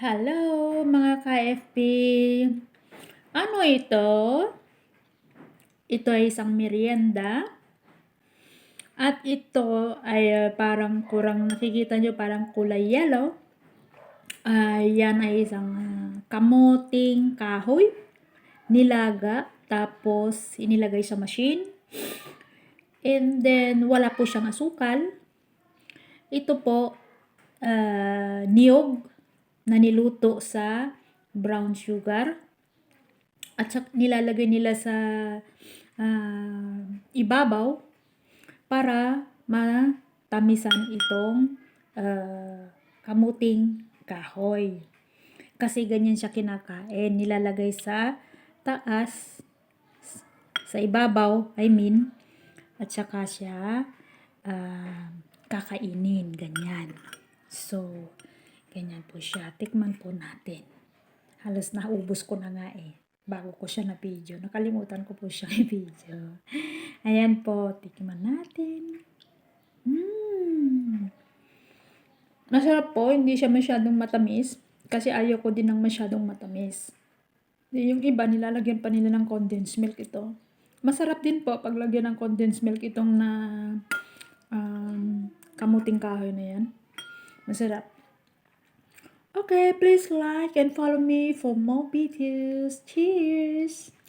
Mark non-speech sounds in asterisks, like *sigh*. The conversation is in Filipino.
Hello mga ka-FB! Ano ito? Ito ay isang merienda. At ito ay ah, parang kurang nakikita nyo parang kulay yellow. Ah, yan ay isang kamuting kahoy. Nilaga. Tapos inilagay sa machine. And then wala po siyang asukal. Ito po ah, niyog na niluto sa brown sugar. At sa, nilalagay nila sa ah, ibabaw para matamisan itong ah, kamuting kahoy. Kasi ganyan siya kinakain. Nilalagay sa taas, sa ibabaw, I mean, at saka siya ah, kakainin. Ganyan. So, ganyan po siya. Tikman po natin. Halos naubos ko na nga eh. Bago ko siya na video. Nakalimutan ko po siya *laughs* i-video. Ayan po. Tikman natin. Mmm. Masarap po. Hindi siya masyadong matamis. Kasi ayaw ko din ng masyadong matamis. Yung iba, nilalagyan pa nila ng condensed milk ito. Masarap din po pag lagyan ng condensed milk itong na um, kamuting kahoy na yan. Masarap. Okay, please like and follow me for more videos. Cheers!